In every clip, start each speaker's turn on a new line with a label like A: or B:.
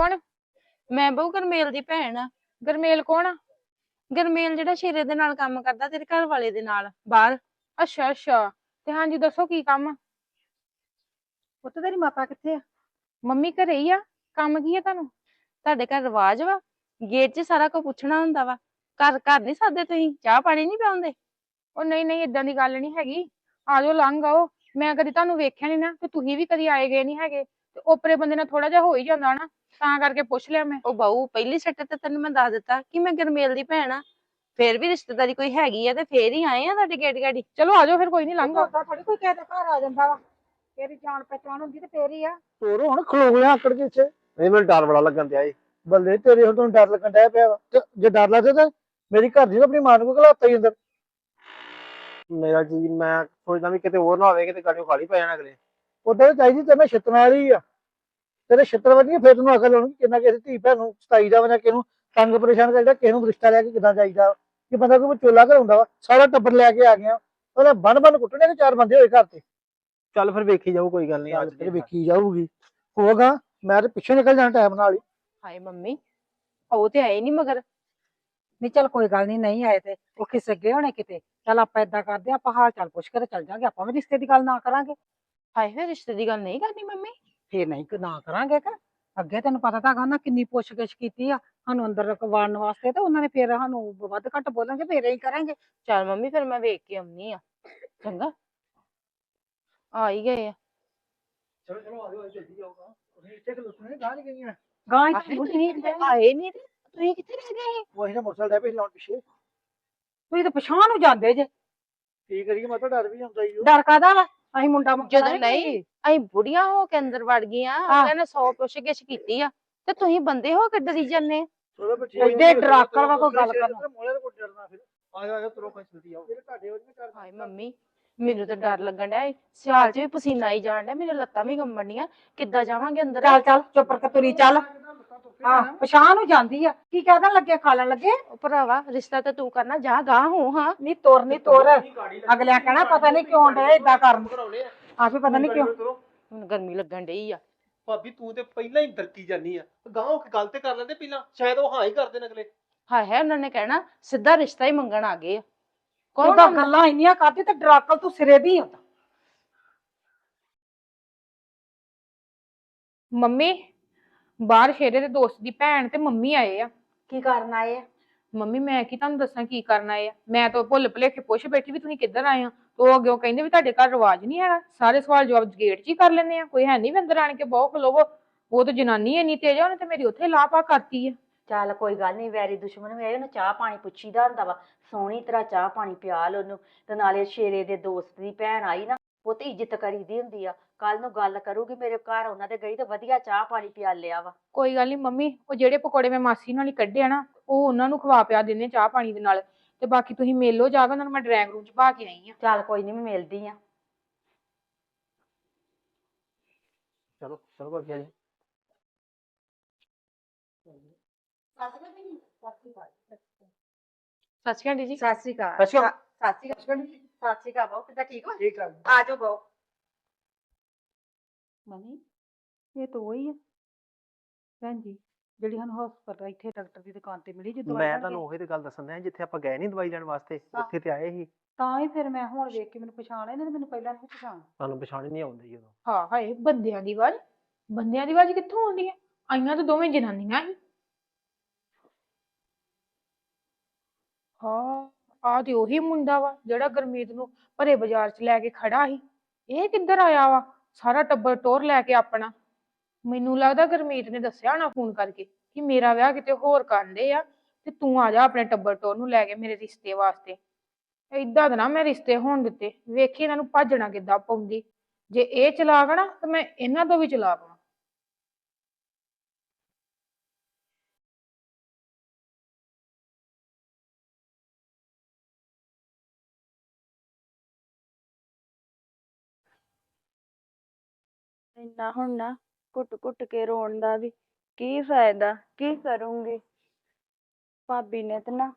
A: ਕੌਣ?
B: ਮੈਂ ਬਹੂ ਗਰਮੇਲ ਦੀ ਭੈਣ ਆ।
A: ਗਰਮੇਲ ਕੌਣ ਆ?
B: ਗਰਮੇਲ ਜਿਹੜਾ ਸ਼ੇਰੇ ਦੇ ਨਾਲ ਕੰਮ ਕਰਦਾ ਤੇਰੇ ਘਰ ਵਾਲੇ ਦੇ ਨਾਲ ਬਾਹਰ।
A: ਅੱਛਾ ਅੱਛਾ। ਤੇ ਹਾਂਜੀ ਦੱਸੋ ਕੀ ਕੰਮ ਆ?
C: ਪੁੱਤ ਤੇਰੀ ਮਾਤਾ ਕਿੱਥੇ ਆ?
A: ਮੰਮੀ ਘਰੇ ਹੀ ਆ। ਕੰਮ ਕੀ ਆ ਤੁਹਾਨੂੰ?
B: ਤੁਹਾਡੇ ਘਰ ਰਿਵਾਜ ਵਾ? ਗੇਟ 'ਚ ਸਾਰਾ ਕੁਝ ਪੁੱਛਣਾ ਹੁੰਦਾ ਵਾ। ਘਰ ਘਰ ਨਹੀਂ ਸਾਦੇ ਤੁਸੀਂ? ਚਾਹ ਪਾਣੀ ਨਹੀਂ ਪਿਆਉਂਦੇ?
A: ਉਹ ਨਹੀਂ ਨਹੀਂ ਇਦਾਂ ਦੀ ਗੱਲ ਨਹੀਂ ਹੈਗੀ। ਆ ਜਾਓ ਲੰਘ ਆਓ। ਮੈਂ ਕਦੀ ਤੁਹਾਨੂੰ ਵੇਖਿਆ ਨਹੀਂ ਨਾ ਤੇ ਤੁਸੀਂ ਵੀ ਕਦੀ ਆਏ ਗਏ ਨਹੀਂ ਹੈਗੇ। ਤੇ ਓਪਰੇ ਬੰਦੇ ਨਾਲ ਥੋੜਾ ਜਿਹਾ ਹੋ ਹੀ ਜਾਂਦਾ ਨਾ ਤਾਂ ਕਰਕੇ ਪੁੱਛ ਲਿਆ ਮੈਂ।
B: ਉਹ ਬਾਊ ਪਹਿਲੀ ਸੱਟ ਤੇ ਤੈਨੂੰ ਮੈਂ ਦੱਸ ਦਿੱਤਾ ਕਿ ਮੈਂ ਗਰਮੇਲ ਦੀ ਭੈਣ ਆ। ਫੇਰ ਵੀ ਰਿਸ਼ਤੇਦਾਰੀ ਕੋਈ ਹੈਗੀ ਆ ਤੇ ਫੇਰ ਹੀ ਆਏ ਆ ਤੁਹਾਡੇ ਗੇਟ ਗਾੜੀ?
A: ਚਲੋ ਆ ਜਾਓ ਫਿਰ ਕੋਈ ਨਹੀਂ ਲੰਘ ਆਓ।
C: ਉਹਦਾ ਥੋੜੀ ਕੋਈ ਕਿਸੇ ਦੇ ਘਰ ਆ ਜਾਂਦਾ ਵਾ। ਤੇਰੀ ਜਾਣ ਪਹਿਚਾਣ ਹੁੰਦੀ ਤੇ ਫੇਰ ਹੀ ਆ।
D: ਤੋਰ ਹੁਣ ਖਲੋ ਗਿਆ ਆਕੜ ਕੇ ਇੱਥੇ। ਨਹੀਂ ਮੈਨੂੰ ਡਰ ਬੜਾ ਲੱਗਣ ਦਿਆ ਏ ਬੱਲੇ ਤੇਰੇ ਹੁਣ ਤੁਹਾਨੂੰ ਡਰ ਲੱਗਣ ਡਿਆ ਪਿਆ ਵਾ। ਤੇ ਜੇ ਡਰ ਲੱਗਦਾ ਤਾਂ ਮੇਰੀ ਘਰ ਦੀ ਨਾ ਆਪਣੀ ਮਾਂ ਨੂੰ ਘਲਾਤਾ ਹੀ ਅੰਦਰ। ਮੇਰਾ ਜੀ ਮੈਂ ਸੋਚਦਾ ਵੀ ਕਿਤੇ ਹੋਰ ਨਾ ਹੋਵੇ ਕਿਤੇ ਗਾੜੀਓ ਖਾਲੀ ਪੈ ਜਾਣਾ ਅਗਲੇ। ਉਧਰ ਚਾਹੀਦੀ ਤੇ ਮੈਂ ਵਾਲੀ ਆ। ਤੇਰੇ ਛਿੱਤਰ ਵਧੀਆ ਫਿਰ ਤੈਨੂੰ ਅਕਲ ਆਉਣੀ ਕਿੰਨਾ ਕਿਸੇ ਧੀ ਭੈਣ ਨੂੰ ਸਤਾਈਦਾ ਵਾ ਜਾਂ ਕਿਹਨੂੰ ਤੰਗ ਪਰੇਸ਼ਾਨ ਕਰਦਾ ਕਿਸੇ ਨੂੰ ਰਿਸ਼ਤਾ ਲੈ ਕੇ ਕਿਦਾਂ ਚਾਹੀਦਾ ਕਿ ਬੰਦਾ ਕੋਈ ਵਿਚੋਲਾ ਘਰਾਉਂਦਾ ਵਾ ਸਾਰਾ ਟੱਬਰ ਲੈ ਕੇ ਆ ਗਿਆ। ਉਹਨੇ ਬੰਨ ਬੰਨ ਕੁੱਟਣੇ ਕਿ ਚਾਰ ਬੰਦੇ ਹੋਏ ਘਰ ਤੇ?
E: ਚੱਲ ਫਿਰ ਵੇਖੀ ਜਾਊ ਕੋਈ ਗੱਲ ਨਹੀਂ
D: ਚੱਲ ਫਿਰ ਵੇਖੀ ਜਾਊਗੀ। ਹੋਗਾ ਮੈਂ ਤੇ ਪਿੱਛੇ ਨਿਕਲ ਜਾਣਾ ਟਾਈਮ ਨਾਲ ਹੀ।
B: ਹਾਏ ਮੰਮੀ ਉਹ ਤੇ ਆਏ ਨਹੀਂ ਮਗਰ।
C: ਨਹੀਂ ਚੱਲ ਕੋਈ ਗੱਲ ਨਹੀਂ ਨਹੀਂ ਆਏ ਤੇ ਉਹ ਖਿਸਕ ਗਏ ਹੋਣੇ ਕਿਤੇ। ਚੱਲ ਆਪਾਂ ਏਦਾਂ ਕਰਦੇ ਆਂ, ਆਪਾਂ ਹਾਲ ਚਾਲ ਪੁੱਛ ਕੇ ਤੇ ਚੱਲ ਜਾਾਂਗੇ। ਆਪਾਂ ਵੀ ਰਿਸ਼ਤੇ ਦੀ ਗੱਲ ਨਾ ਕਰਾਂਗੇ।
B: ਹਾਏ ਫੇਰ ਰਿਸ਼ਤੇ ਦੀ ਗੱਲ ਨਹੀਂ ਕਰਨੀ ਮੰਮੀ।
C: ਫੇਰ ਨਹੀਂ ਕਿ ਨਾ ਕਰਾਂਗੇ ਕਿ। ਅੱਗੇ ਤੈਨੂੰ ਪਤਾ ਤਾਂ ਹੈਗਾ ਨਾ ਕਿੰਨੀ ਪੁੱਛ-ਗਿੱਛ ਕੀਤੀ ਆ। ਸਾਨੂੰ ਅੰਦਰ ਰਖਵਾਉਣ ਵਾਸਤੇ ਤੇ ਉਹਨਾਂ ਨੇ ਫੇਰ ਸਾਨੂੰ ਵੱਧ ਘੱਟ ਬੋਲਾਂਗੇ ਫੇਰ ਹੀ ਕਰਾਂਗੇ।
B: ਚੱਲ ਮੰਮੀ ਫਿਰ ਮੈਂ ਵੇਖ ਕੇ ਆਉਣੀ ਆ। ਚੰਗਾ। ਆ ਹੀ ਗਏ ਆ।
D: ਚਲੋ ਚਲੋ ਆ ਜਾਓ ਜਲਦੀ ਆਓਗਾ ਤੁਸੀਂ ਇੱਥੇ ਕਿ ਲੁੱਟਣੇ ਗਾਂ ਨਹੀਂ ਗਈਆਂ?
C: ਗਾਂ ਹੀ
B: ਆਏ
C: ਤਾਂ
B: ਤੁਸੀਂ ਆਏ ਨਹੀਂ ਤੁਸੀਂ ਕਿੱਥੇ ਰਹਿ ਗਏ?
D: ਉਹ ਅਸੀਂ ਨਾ ਮੋਟਰਸਾਈਕਲ ਦੇ ਪੇ ਲਾਉਣ ਪਿੱਛੇ।
C: ਤੁਸੀਂ ਤਾਂ ਪਛਾਣ ਨੂੰ ਜਾਂਦੇ ਜੇ।
D: ਕੀ ਕਰੀਏ ਮੈਂ ਤਾਂ ਡਰ ਵੀ ਹੁੰਦਾ ਹੀ ਉਹ
C: ਡਰ ਕਾਦਾ ਵਾ? ਅਸੀਂ ਮੁੰਡਾ
B: ਜਦੋਂ ਨਹੀਂ ਅਸੀਂ ਬੁੜੀਆਂ ਹੋ ਕੇ ਅੰਦਰ ਵੜ ਗਈਆਂ। ਉਹਨਾਂ ਨੇ ਸੌ ਪੁੱਛ ਗਿੱਛ ਕੀਤੀ ਆ ਤੇ ਤੁਸੀਂ ਬੰਦੇ ਹੋ ਕੇ ਡਰੀ ਜਾਂਦੇ?
C: ਐਡੇ ਡਰਾਕਣ ਵਾ ਕੋਈ ਗੱਲ ਕਰਨਾ।
D: ਮੋਲੇ ਦੇ ਕੋਲ ਡਰਨਾ ਫਿਰ। ਆ ਜਾ ਆ ਜਾ ਤੁਰੋ ਕੋਈ ਜਲਦੀ ਆਓ ਜਿਹੜੇ ਤੁਹਾਡੇ ਉਹਨੇ ਕਰ
B: ਹਾਏ ਮੰਮੀ ਮੈਨੂੰ ਤਾਂ ਡਰ ਲੱਗਣ ਡਿਆ ਏ। ਸਿਆਲ 'ਚ ਵੀ ਪਸੀਨਾ ਆਈ ਜਾਣ ਡਿਆ ਮੇਰੇ ਲੱਤਾਂ ਵੀ ਕੰਬਣ ਡੀਆਂ ਕਿੱਦਾਂ ਜਾਵਾਂਗੇ ਅੰਦਰ?
C: ਚੱਲ ਚੱਲ ਚੁੱਪ ਕਰਕੇ ਤੁਰੀ ਚੱਲ। ਹਾਂ ਪਛਾਣ ਨੂੰ ਜਾਂਦੀ ਆ। ਕੀ ਕਹਿਦਾ ਲੱਗੇ ਖਾਲਣ ਲੱਗੇ?
B: ਉਹ ਭਰਾਵਾ ਰਿਸ਼ਤਾ ਤਾਂ ਤੂੰ ਕਰਨਾ ਜਾ ਗਾਂ ਹੋ ਹਾਂ।
C: ਨਹੀਂ ਤੁਰ ਨਹੀਂ ਤੁਰ। ਅਗਲਿਆਂ ਕਹਿਣਾ ਪਤਾ ਨਹੀਂ ਕਿਉਂ ਡੇ ਇਦਾਂ ਕਰਨ। ਆਪੇ ਪਤਾ ਨਹੀਂ ਕਿਉਂ।
B: ਹੁਣ ਗਰਮੀ ਲੱਗਣ ਡਈ ਆ।
E: ਭਾਬੀ ਤੂੰ ਤੇ ਪਹਿਲਾਂ ਹੀ ਦਰਕੀ ਜਾਨੀ ਆ। ਗਾਂਹ ਕਿ ਗੱਲ ਤੇ ਕਰ ਲੈਂਦੇ ਪਹਿਲਾਂ। ਸ਼ਾਇਦ ਉਹ ਹਾਂ ਹੀ ਕਰ ਦੇਣ ਅਗਲੇ।
B: ਹਾਏ ਹਾਏ ਉਹਨਾਂ ਨੇ ਕਹਿਣਾ ਸਿੱਧਾ ਰਿਸ਼ਤਾ ਹੀ ਮੰਗਣ ਆ ਗਏ ਆ। ਕੌਣ?
C: ਗੱਲਾਂ ਇੰਨੀਆਂ ਕਰਦੀ ਤੇ ਡਰਾਕਲ ਤੂੰ ਸਿਰੇ ਦੀ ਆ।
A: ਮੰਮੀ ਬਾਹਰ ਸ਼ੇਰੇ ਦੇ ਦੋਸਤ ਦੀ ਭੈਣ ਤੇ ਮੰਮੀ ਆਏ ਆ।
C: ਕੀ ਕਰਨ ਆਏ ਆ?
A: ਮੰਮੀ ਮੈਂ ਕੀ ਤੁਹਾਨੂੰ ਦੱਸਾਂ ਕੀ ਕਰਨ ਆਏ ਆ? ਮੈਂ ਤਾਂ ਭੁੱਲ ਭੁਲੇਖੇ ਪੁੱਛ ਬੈਠੀ ਵੀ ਤੁਸੀਂ ਕਿੱਧਰ ਆਏ ਆ? ਉਹ ਅੱਗੇ ਕਹਿੰਦੇ ਵੀ ਤੁਹਾਡੇ ਘਰ ਰਿਵਾਜ ਨਹੀਂ ਹੈਗਾ। ਸਾਰੇ ਸਵਾਲ ਜਵਾਬ ਗੇਟ 'ਚ ਹੀ ਕਰ ਲੈਂਦੇ ਆ। ਕੋਈ ਹੈ ਨਹੀਂ ਵੀ ਅੰਦਰ ਆਣ ਕੇ ਬਹੁਤ ਖਲੋਵੋ। ਉਹ ਤਾਂ ਜਨਾਨੀ ਇੰਨੀ ਤੇਜ਼ ਆ ਉਹਨੇ ਤੇ ਮੇਰੀ ਉੱਥੇ ਲਾਪਾ ਕਰਤੀ ਆ।
F: ਚੱਲ ਕੋਈ ਗੱਲ ਨਹੀਂ ਵੈਰੀ ਦੁਸ਼ਮਣ ਵੀ ਆਏ ਉਹਨੂੰ ਚਾਹ ਪਾਣੀ ਪੁੱਛੀਦਾ ਹੁੰਦਾ ਵਾ। ਸੋਹਣੀ ਤਰ੍ਹਾਂ ਚਾਹ ਪਾਣੀ ਪਿਆ ਲਓ ਉਹਨੂੰ। ਤੇ ਨਾਲੇ ਸ਼ੇਰੇ ਦੇ ਦੋਸਤ ਦੀ ਭੈਣ ਆਈ ਨਾ ਉਹ ਤੇ ਇੱਜ਼ਤ ਕਰੀਦੀ ਹੁੰਦੀ ਆ ਕੱਲ ਨੂੰ ਗੱਲ ਕਰੂਗੀ ਮੇਰੇ ਘਰ ਉਹਨਾਂ ਦੇ ਗਈ ਤੇ ਵਧੀਆ ਚਾਹ ਪਾਣੀ ਪਿਆ ਲਿਆ ਵਾ।
A: ਕੋਈ ਗੱਲ ਨਹੀਂ ਮੰਮੀ ਉਹ ਜਿਹੜੇ ਪਕੌੜੇ ਮੈਂ ਮਾਸੀ ਨਾਲ ਹੀ ਕੱਢੇ ਆ ਨਾ ਉਹ ਉਹਨਾਂ ਨੂੰ ਖਵਾ ਪਿਆ ਦਿੰਦੇ ਚਾਹ ਪਾਣੀ ਦੇ ਨਾਲ। ਤੇ ਬਾਕੀ ਤੁਸੀਂ ਮੇਲੋ ਜਾ ਕੇ ਉਹਨਾਂ ਨੂੰ ਮੈਂ ਡਰਾਇੰਗ ਰੂਮ 'ਚ ਪਾ ਕੇ ਆਈ ਆ।
F: ਚੱਲ ਕੋਈ ਨਹੀਂ ਮੈਂ ਮਿਲਦੀ ਆ।
E: ਚਲੋ ਚਲੋ ਅੱਗੇ ਆ ਜੀ
A: ਸਤਿ ਸ਼੍ਰੀ ਅਕਾਲ ਜੀ।
C: ਸਤਿ ਸ਼੍ਰੀ ਅਕਾਲ।
E: ਅੱਛਾ
C: ਸਤਿ ਸ਼੍ਰੀ ਅਕਾਲ। ਸਤਿ ਸ਼੍ਰੀ ਅਕਾਲ ਕਿੱਦਾਂ ਠੀਕ ਹੋ?
D: ਠੀਕ ਆ
C: ਆ ਜਾਓ ਬਹੁ। ਮਨੀ ਇਹ ਤਾਂ ਉਹੀ ਆ। ਭੈਣ ਜੀ ਜਿਹੜੀ ਸਾਨੂੰ ਹਸਪਤਾਲ ਇੱਥੇ ਡਾਕਟਰ ਦੀ ਦੁਕਾਨ ਤੇ ਮਿਲੀ ਜਦੋਂ
E: ਮੈਂ ਤੁਹਾਨੂੰ ਉਹੀ ਤੇ ਗੱਲ ਦੱਸਣ ਦਿਆਂ ਜਿੱਥੇ ਆਪਾਂ ਗਏ ਨਹੀਂ ਦਵਾਈ ਲੈਣ ਵਾਸਤੇ
C: ਹਾਂ।
E: ਉੱਥੇ ਤੇ ਆਏ ਸੀ।
C: ਤਾਂ ਹੀ ਫਿਰ ਮੈਂ ਹੁਣ ਵੇਖ ਕੇ ਮੈਨੂੰ ਪਛਾਣ ਆਈ ਨਹੀਂ ਤੇ ਮੈਨੂੰ ਪਹਿਲਾਂ ਨਹੀਂ ਪਛਾਣ।
E: ਤੁਹਾਨੂੰ ਪਛਾਣ ਹੀ ਨਹੀਂ ਆਉਂਦੀ ਉਦੋਂ।
A: ਹਾਂ ਹਾਏ ਬੰਦਿਆਂ ਦੀ ਆਵਾਜ਼। ਬੰਦਿਆਂ ਦੀ ਆਵਾਜ਼ ਕਿੱਥੋਂ ਆਉਂਦੀ ਹੈ ਆਈਆਂ ਤਾਂ ਦੋਵੇਂ ਜਨਾਨੀਆਂ ਹੀ। ਹਾਂ। ਆ ਤੇ ਉਹੀ ਮੁੰਡਾ ਵਾ ਜਿਹੜਾ ਗੁਰਮੀਤ ਨੂੰ ਭਰੇ ਬਾਜ਼ਾਰ 'ਚ ਲੈ ਕੇ ਖੜਾ ਸੀ। ਇਹ ਕਿੱਧਰ ਆਇਆ ਵਾ? ਸਾਰਾ ਟੱਬਰ ਟੋਰ ਲੈ ਕੇ ਆਪਣਾ। ਮੈਨੂੰ ਲੱਗਦਾ ਗੁਰਮੀਤ ਨੇ ਦੱਸਿਆ ਹੋਣਾ ਫੋਨ ਕਰਕੇ ਕਿ ਮੇਰਾ ਵਿਆਹ ਕਿਤੇ ਹੋਰ ਕਰਦੇ ਆ ਤੇ ਤੂੰ ਆ ਜਾ ਆਪਣੇ ਟੱਬਰ ਟੋਰ ਨੂੰ ਲੈ ਕੇ ਮੇਰੇ ਰਿਸ਼ਤੇ ਵਾਸਤੇ। ਏਦਾਂ ਦਾ ਨਾ ਮੈਂ ਰਿਸ਼ਤੇ ਹੋਣ ਦਿੱਤੇ। ਵੇਖੀ ਇਹਨਾਂ ਨੂੰ ਭੱਜਣਾ ਕਿੱਦਾਂ ਪਾਉਂਦੀ ਜੇ ਇਹ ਚਲਾਕ ਨਾ, ਤਾਂ ਮੈਂ ਇਹਨਾਂ ਤੋਂ ਵੀ ਚਲਾਕ
G: ਇੰਨਾ ਹੁਣ ਨਾ ਘੁੱਟ ਘੁੱਟ ਕੇ ਰੋਣ ਦਾ ਵੀ ਕੀ ਫਾਇਦਾ, ਕੀ ਕਰੂੰਗੀ? ਭਾਬੀ ਨੇ ਤੇ ਨਾ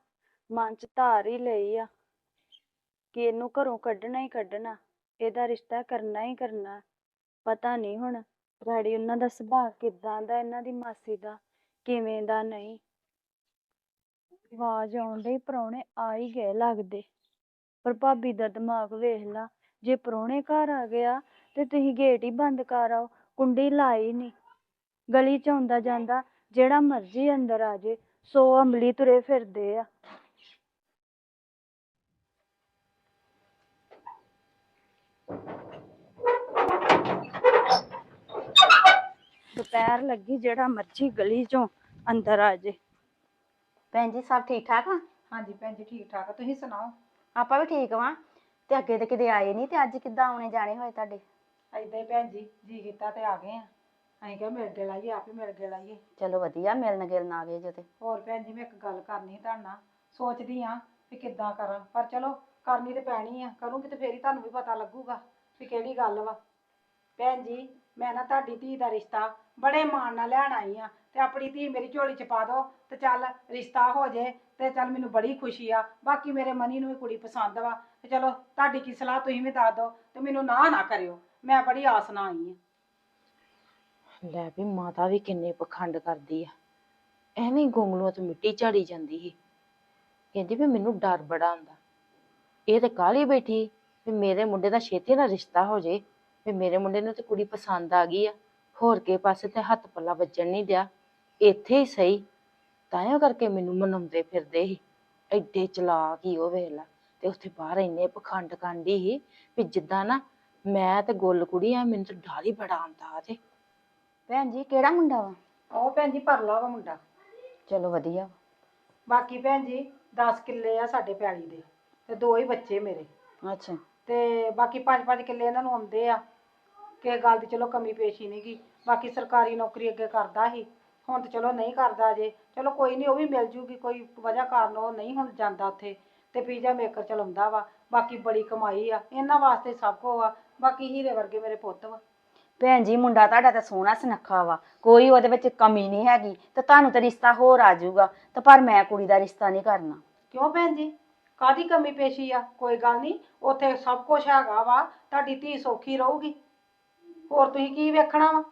G: ਮਨ ਚ ਧਾਰ ਹੀ ਲਈ ਆ ਕਿ ਇਹਨੂੰ ਘਰੋਂ ਕੱਢਣਾ ਹੀ ਕੱਢਣਾ, ਇਹਦਾ ਰਿਸ਼ਤਾ ਕਰਨਾ ਹੀ ਕਰਨਾ, ਪਤਾ ਨਹੀਂ ਹੁਣ ਡੈਡੀ ਉਹਨਾਂ ਦਾ ਸੁਭਾਅ ਕਿਦਾਂ ਦਾ, ਇਹਨਾਂ ਦੀ ਮਾਸੀ ਦਾ ਕਿਵੇਂ ਦਾ ਨਹੀਂ। ਆਵਾਜ਼ ਆਉਣ ਲਈ ਪ੍ਰਾਹੁਣੇ ਆ ਹੀ ਗਏ ਲੱਗਦੇ। ਪਰ ਭਾਬੀ ਦਾ ਦਿਮਾਗ ਵੇਖ ਲਾ, ਜੇ ਪ੍ਰਾਹੁਣੇ ਘਰ ਆ ਗਿਆ ਤੇ ਤੁਸੀਂ ਗੇਟ ਹੀ ਬੰਦ ਕਰ ਆਓ ਕੁੰਡੀ ਲਾਈ ਨਹੀਂ ਗਲੀ ਚ ਆਉਂਦਾ ਜਾਂਦਾ ਜਿਹੜਾ ਮਰਜ਼ੀ ਅੰਦਰ ਆ ਜੇ ਸੋ ਅਮਲੀ ਤੁਰੇ ਫਿਰਦੇ ਆ। ਦੁਪਹਿਰ ਲੱਗੀ ਜਿਹੜਾ ਮਰਜ਼ੀ ਗਲੀ ਚੋਂ ਅੰਦਰ ਆ ਜੇ।
F: ਭੈਣ ਜੀ ਸਭ ਠੀਕ ਠਾਕ ਆ?
C: ਹਾਂਜੀ ਭੈਣ ਜੀ ਠੀਕ ਠਾਕ ਤੁਸੀਂ ਸੁਣਾਓ?
F: ਆਪਾਂ ਵੀ ਠੀਕ ਵਾਂ। ਤੇ ਅੱਗੇ ਤੇ ਕਿਤੇ ਆਏ ਨਹੀਂ ਤੇ ਅੱਜ ਕਿੱਦਾਂ ਆਉਣੇ ਜਾਣੇ ਹੋਏ ਤੁਹਾਡੇ?
C: ਏਦਾਂ ਹੀ ਭੈਣ ਜੀ ਜੀ ਕੀਤਾ ਤੇ ਆ ਗਏ ਆ। ਅਸੀਂ ਕਿਹਾ ਮਿਲ ਕੇ ਲਾਈਏ ਆਪ ਹੀ ਮਿਲ ਕੇ ਲਾਈਏ।
F: ਚਲੋ ਵਧੀਆ ਮਿਲਣ ਗਿਲਣ ਆ ਗਏ ਜੋ ਤੇ।
C: ਹੋਰ ਭੈਣ ਜੀ ਮੈਂ ਇੱਕ ਗੱਲ ਕਰਨੀ ਸੀ ਤੁਹਾਡੇ ਨਾਲ। ਸੋਚਦੀ ਆ ਵੀ ਕਿੱਦਾਂ ਕਰਾਂ ਪਰ ਚਲੋ ਕਰਨੀ ਤੇ ਪੈਣੀ ਆ। ਕਰੂੰਗੀ ਤੇ ਫੇਰ ਹੀ ਤੁਹਾਨੂੰ ਵੀ ਪਤਾ ਲੱਗੂਗਾ ਵੀ ਕਿਹੜੀ ਗੱਲ ਵਾ। ਭੈਣ ਜੀ ਮੈਂ ਨਾ ਤੁਹਾਡੀ ਧੀ ਦਾ ਰਿਸ਼ਤਾ ਬੜੇ ਮਾਣ ਨਾਲ ਲੈਣ ਆਈ ਆ ਤੇ ਆਪਣੀ ਧੀ ਮੇਰੀ ਝੋਲੀ ਚ ਪਾ ਦਿਓ ਤੇ ਚੱਲ ਰਿਸ਼ਤਾ ਹੋ ਜੇ ਤੇ ਚੱਲ ਮੈਨੂੰ ਬੜੀ ਖੁਸ਼ੀ ਆ। ਬਾਕੀ ਮੇਰੇ ਮਨੀ ਨੂੰ ਵੀ ਕੁੜੀ ਪਸੰਦ ਵਾ ਤੇ ਚਲੋ ਤੁਹਾਡੀ ਕੀ ਸਲਾਹ ਤੁਸੀਂ ਵੀ ਦੱਸ ਦਿਓ ਤੇ ਮੈਨੂੰ ਨਾ ਨਾ ਕਰਿਓ। ਮੈਂ ਬੜੀ ਆਸ ਨਾਲ ਆਈ ਆ।
B: ਲੈ ਵੀ ਮਾਤਾ ਵੀ ਕਿੰਨੇ ਪਖੰਡ ਕਰਦੀ ਆ। ਐਵੇਂ ਗੋਂਗਲੂਆਂ ਤੋਂ ਮਿੱਟੀ ਝਾੜੀ ਜਾਂਦੀ ਸੀ। ਕਹਿੰਦੀ ਵੀ ਮੈਨੂੰ ਡਰ ਬੜਾ ਆਉਂਦਾ ਇਹ ਤੇ ਕਾਹਲੀ ਬੈਠੀ ਵੀ ਮੇਰੇ ਮੁੰਡੇ ਦਾ ਛੇਤੀ ਨਾਲ ਰਿਸ਼ਤਾ ਹੋ ਜੇ। ਵੀ ਮੇਰੇ ਮੁੰਡੇ ਨੂੰ ਤੇ ਕੁੜੀ ਪਸੰਦ ਆ ਗਈ ਆ। ਹੋਰ ਕੇ ਪਾਸੇ ਤੇ ਹੱਥ ਪੱਲਾ ਵੱਜਣ ਨਹੀਂ ਦਿਆ। ਇੱਥੇ ਹੀ ਸਹੀ। ਤਾਂਿਓ ਕਰਕੇ ਮੈਨੂੰ ਮਨਾਉਂਦੇ ਫਿਰਦੇ ਸੀ। ਐਡੇ ਚਲਾਕ ਹੀ ਉਹ ਵੇਖ ਲਾ। ਤੇ ਉੱਥੇ ਬਾਹਰ ਇੰਨੇ ਪਖੰਡ ਕਾਂਡੀ ਸੀ ਵੀ ਜਿੱਦਾਂ ਨਾ ਮੈਂ ਤੇ ਗੁੱਲ ਕੁੜੀ ਆ ਮੈਨੂੰ ਤੇ ਡਰ ਹੀ ਬੜਾ ਆਉਂਦਾ ਤੇ
F: ਭੈਣ ਜੀ ਕਿਹੜਾ ਮੁੰਡਾ ਵਾ?
C: ਉਹ ਭੈਣ ਜੀ ਪਰਲਾ ਵਾ ਮੁੰਡਾ।
F: ਚਲੋ ਵਧੀਆ
C: ਬਾਕੀ ਭੈਣ ਜੀ 10 ਕਿੱਲੇ ਆ ਸਾਡੇ ਪੈਲੀ ਦੇ ਤੇ ਦੋ ਹੀ ਬੱਚੇ ਮੇਰੇ।
F: ਅੱਛਾ।
C: ਤੇ ਬਾਕੀ 5-5 ਕਿੱਲੇ ਇਹਨਾਂ ਨੂੰ ਆਉਂਦੇ ਆ। ਕਿਸੇ ਗੱਲ ਦੀ ਚਲੋ ਕਮੀ ਪੇਸ਼ੀ ਨੀ ਗੀ ਬਾਕੀ ਸਰਕਾਰੀ ਨੌਕਰੀ ਅੱਗੇ ਕਰਦਾ ਸੀ। ਹੁਣ ਤੇ ਚਲੋ ਨਹੀਂ ਕਰਦਾ ਜੇ ਚਲੋ ਕੋਈ ਨਹੀਂ ਉਹ ਵੀ ਮਿਲ ਜੂਗੀ ਕੋਈ ਵਜ੍ਹਾ ਕਾਰਨ ਉਹ ਨਹੀਂ ਹੁਣ ਜਾਂਦਾ ਉੱਥੇ। ਤੇ ਪੀਜ਼ਾ ਮੇਕਰ ਚਲਾਉਂਦਾ ਵਾ। ਬਾਕੀ ਬੜੀ ਕਮਾਈ ਆ। ਇਹਨਾਂ ਵਾਸਤੇ ਸਭ ਕੁਝ ਆ। ਬਾਕੀ ਹੀਰੇ ਵਰਗੇ ਮੇਰੇ ਪੁੱਤ ਵਾ।
F: ਭੈਣ ਜੀ ਮੁੰਡਾ ਤੁਹਾਡਾ ਤਾਂ ਸੋਹਣਾ ਸੁਨੱਖਾ ਵਾ। ਕੋਈ ਉਹਦੇ ਵਿੱਚ ਕਮੀ ਨਹੀਂ ਹੈਗੀ ਤੇ ਤੁਹਾਨੂੰ ਤਾਂ ਰਿਸ਼ਤਾ ਹੋਰ ਆ ਜਾਊਗਾ ਤੇ ਪਰ ਮੈਂ ਕੁੜੀ ਦਾ ਰਿਸ਼ਤਾ ਨਹੀਂ ਕਰਨਾ।
C: ਕਿਉਂ ਭੈਣ ਜੀ? ਕਾਦੀ ਕਮੀ ਪੇਸ਼ੀ ਆ? ਕੋਈ ਗੱਲ ਨਹੀਂ ਉੱਥੇ ਸਭ ਕੁਝ ਹੈਗਾ ਵਾ ਤੁਹਾਡੀ ਧੀ ਸੌਖੀ ਰਹੂਗੀ। ਹੋਰ ਤੁਸੀਂ ਕੀ ਵੇਖਣਾ ਵਾ?